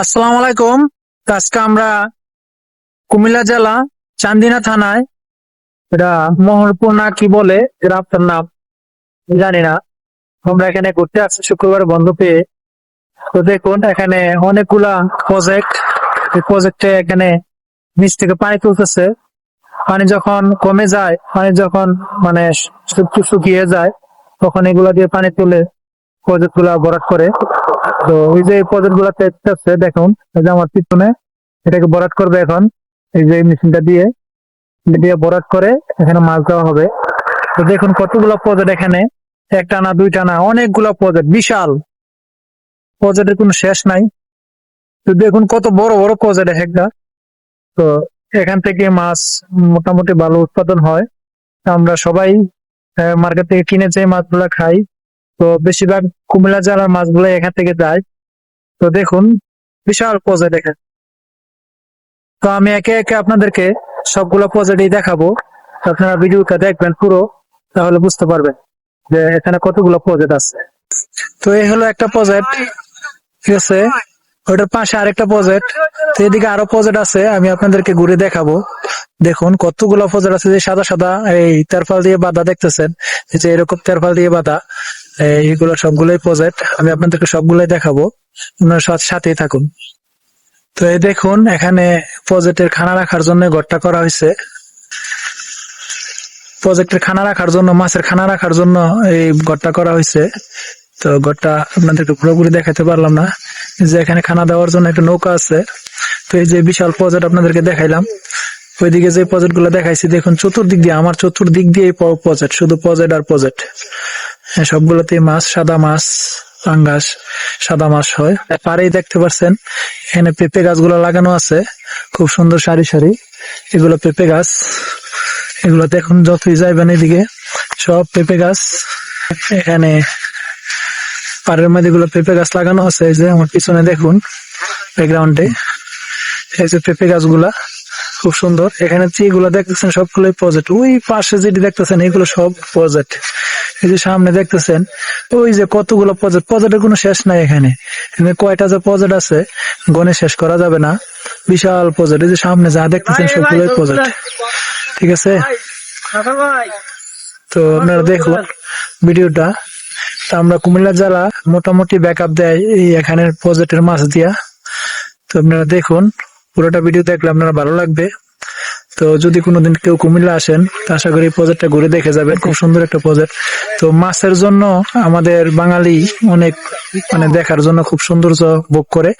আসসালামু আলাইকুম। আজকে আমরা কুমিল্লা জেলা চান্দিনা থানায়, এটা মোহরপুর না কি বলে আপনার নাম জানি না। আমরা এখানে ঘুরতে আসছি শুক্রবার বন্ধ পেয়ে। তো দেখুন, এখানে অনেকগুলা প্রজেক্ট এই প্রজেক্টে এখানে নিচ থেকে পানি তুলতেছে। পানি যখন কমে যায়, পানি যখন মানে শুকিয়ে যায়, তখন এগুলা দিয়ে পানি তুলে প্রজেক্টগুলা ভরাট করে। তো ওই যে প্রজেক্টগুলা দেখতেছে দেখুন, এই যে আমার পিছনে, এটাকে ভরাট করবে এখন, এই যে মেশিনটা দিয়ে। দিয়ে ভরাট করে এখানে মাছ দেওয়া হবে। তো দেখুন কতগুলো প্রজেক্ট এখানে একটা না দুইটা না অনেকগুলো প্রজেক্ট বিশাল। প্রজেক্টের কোনো শেষ নাই। তো দেখুন কত বড় বড় প্রজেক্ট এক একটা। তো এখান থেকে মাছ মোটামুটি ভালো উৎপাদন হয়। আমরা সবাই মার্কেট থেকে কিনে যে মাছগুলা খাই। তো বেশিরভাগ কুমিল্লা জেলার মাছগুলো এখান থেকে যায়। তো দেখুন, বিশাল প্রজেক্ট এখানে তো আমি একে একে আপনাদেরকে সবগুলো প্রজেক্টই দেখাবো। আপনারা ভিডিওটা দেখবেন পুরো, তাহলে বুঝতে পারবেন যে এখানে কতগুলো প্রজেক্ট আছে। তো এই হলো একটা প্রজেক্ট ঠিক আছে? ওটার পাশে আরেকটা প্রজেক্ট তো এদিকে আরও প্রজেক্ট আছে, আমি আপনাদেরকে ঘুরে দেখাবো। দেখুন, কতগুলো প্রজেক্ট আছে যে সাদা সাদা, এই তেরফাল দিয়ে বাঁধা দেখতেছেন। যে এরকম তেরফাল দিয়ে বাঁধা। এইগুলো সবগুলোই প্রজেক্ট আমি আপনাদেরকে সবগুলোই দেখাবো। আপনারা সাথে সাথেই থাকুন। তো এই দেখুন, এখানে প্রজেক্টের খানা রাখার জন্য ঘরটা করা হয়েছে। প্রজেক্টের খানা রাখার জন্য, মাছের খানা রাখার জন্য এই ঘরটা করা হয়েছে। তো ঘরটা আপনাদেরকে পুরোপুরি দেখাতে পারলাম না। যে এখানে খানা দেওয়ার জন্য একটা নৌকা আছে। তো এই যে বিশাল প্রজেক্ট আপনাদেরকে দেখাইলাম। ওইদিকে যে প্রজেক্টগুলো দেখাইছি, দেখুন চতুর্দিক দিয়ে, আমার চতুর্দিক দিয়ে প্রজেক্ট শুধু প্রজেক্ট আর প্রজেক্ট সবগুলোতে মাছ, সাদা মাছ, পাঙ্গাস, সাদা মাছ হয়। পাড়েই দেখতে পাচ্ছেন এখানে পেঁপে গাছগুলো লাগানো আছে। খুব সুন্দর সারি সারি। এগুলো পেঁপে গাছ। এগুলো দেখুন যতই যাইবেন এদিকে, সব পেঁপে গাছ। এখানে পাড়ের মধ্যে এগুলো পেঁপে গাছ লাগানো আছে। এই যে আমার পিছনে দেখুন ব্যাকগ্রাউন্ডে এই যে পেঁপে গাছগুলা, খুব সুন্দর। এখানে যেগুলো দেখতেছেন, সবগুলোই প্রজেক্ট ওই পাশে যেটি দেখতেছেন, এগুলো সব প্রজেক্ট এই যে সামনে দেখতেছেন ওই যে কতগুলো প্রজেক্ট প্রজেক্টের কোনো শেষ নাই এখানে। কয়টা যে প্রজেক্ট আছে গণে শেষ করা যাবে না। বিশাল প্রজেক্ট এই যে সামনে যা দেখতেছেন সবগুলোই প্রজেক্ট ঠিক আছে? তো আপনারা দেখুন ভিডিওটা। তা আমরা কুমিল্লা জেলা মোটামুটি ব্যাকআপ দেয় এই এখানের প্রজেক্টের মাছ দিয়া তো আপনারা দেখুন পুরোটা ভিডিও দেখলে আপনারা ভালো লাগবে। তো যদি কোনোদিন কেউ কুমিল্লা আসেন তো আশা করি প্রজেক্টটা ঘুরে দেখে যাবেন। খুব সুন্দর একটা প্রজেক্ট তো মাছের জন্য আমাদের বাঙালি অনেক মানে দেখার জন্য খুব সৌন্দর্য ভোগ করে।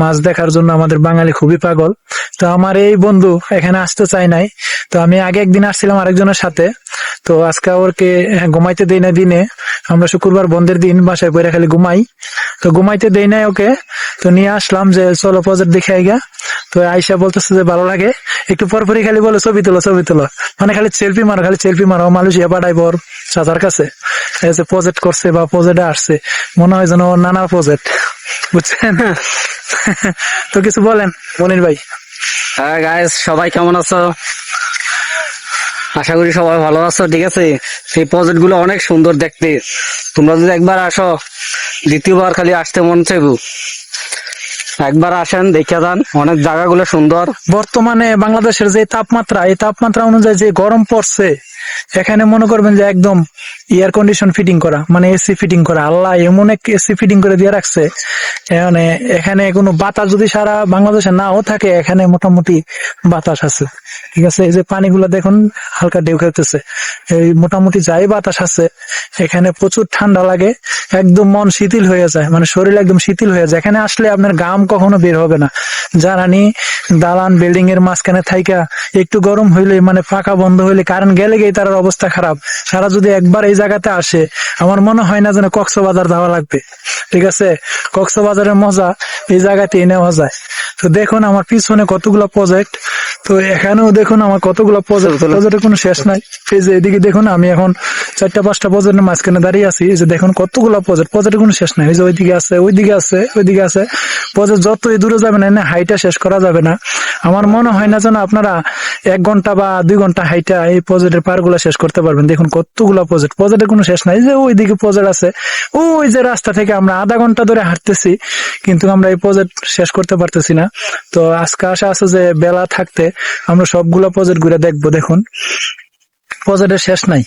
মাছ দেখার জন্য আমাদের বাঙালি খুবই পাগল। তো আমার এই বন্ধু এখানে আসতে চাই নাই। তো আমি আগে একদিন আসছিলাম আরেকজনের সাথে। তো আজকে ওরকে হ্যাঁ, ঘুমাইতে দেই না দিনে। আমরা শুক্রবার বন্ধের দিন বাসায় পরে খালি ঘুমাই। তো ঘুমাইতে দেই নাই ওকে। তো নিয়ে আসলাম যে চলো প্রজেক্ট দেখে আইগা। তো আইসা বলতেছে যে ভালো লাগে। একটু পরপরই খালি বলে ছবি তোলো ছবি তোলো। মানে খালি সেলফি মারো খালি সেলফি মারো। মালয়েশিয়া পাঠাইব ওর চাচার কাছে। যে প্রজেক্ট করছে বা প্রজেক্টে আসছে মনে হয় যেন ওর নানা প্রজেক্ট বুঝছেন? তো কিছু বলেন মনির ভাই। হ্যাঁ গাইস সবাই কেমন আছো? আশা করি সবাই ভালো আছো ঠিক আছে? সেই প্রজেক্টগুলো অনেক সুন্দর দেখতে। তোমরা যদি একবার আসো দ্বিতীয়বার খালি আসতে মন চাইব। একবার আসেন, দেখে যান। অনেক জায়গাগুলো সুন্দর। বর্তমানে বাংলাদেশের যে তাপমাত্রা, এই তাপমাত্রা অনুযায়ী যে গরম পড়ছে, এখানে মনে করবেন যে একদম এয়ার কন্ডিশন ফিটিং করা মানে এসি ফিটিং করা। আল্লাহ এমন এক এসি ফিটিং করে দিয়ে রাখছে মানে এখানে কোনো বাতাস যদি সারা বাংলাদেশে নাও থাকে, এখানে মোটামুটি বাতাস আছে। ঠিক আছে? এই যে পানিগুলো দেখুন, হালকা ঢেউ খেতেছে এই মোটামুটি যাই বাতাস আছে, এখানে প্রচুর ঠান্ডা লাগে, একদম মন শিথিল হয়ে যায় মানে শরীর একদম শিথিল হয়ে যায়। এখানে আসলে আপনার গাম কখনো বের হবে না। জানানি দালান বিল্ডিং এর মাঝখানে থাইকা, একটু গরম হইলে মানে ফাঁকা বন্ধ হইলে কারেন্ট গেলে গিয়ে তার অবস্থা খারাপ। সারা যদি একবার এই জায়গাতে আসে, আমার মনে হয় না যেন কক্সবাজার যাওয়া লাগবে। ঠিক আছে? কক্সবাজারের মজা, এই জায়গাতেই নেওয়া যায় তো দেখুন, আমার পিছনে কতগুলো প্রজেক্ট তো এখানেও দেখুন আমার কতগুলো প্রজেক্ট প্রজেক্টের কোনো শেষ নাই। এই যে এদিকে দেখুন আমি এখন চারটা পাঁচটা প্রজেক্টের মাঝখানে দাঁড়িয়ে আছি। এই যে দেখুন কতগুলো প্রজেক্ট প্রজেক্টের কোনো শেষ নাই। এই যে ওইদিকে আছে ওইদিকে আছে ওইদিকে আছে। প্রজেক্ট যতই দূরে যাবে না হাইটা শেষ করা যাবে না। আমার মনে হয় না যেন আপনারা এক ঘণ্টা বা দুই ঘণ্টা হাইটা এই প্রজেক্টের পারগুলো শেষ করতে পারবেন। দেখুন কতগুলো প্রজেক্ট প্রজেক্টের কোনো শেষ নাই। যে ওইদিকে প্রজেক্ট আছে ওই যে রাস্তা থেকে আমরা আধা ঘণ্টা ধরে হাঁটতেছি কিন্তু আমরা এই প্রজেক্ট শেষ করতে পারতেছি না। তো আজকে আশা আছে যে বেলা থাকতে আমরা সবগুলো প্রজেক্ট ঘুরে দেখব দেখুন। প্রজেক্টের শেষ নাই।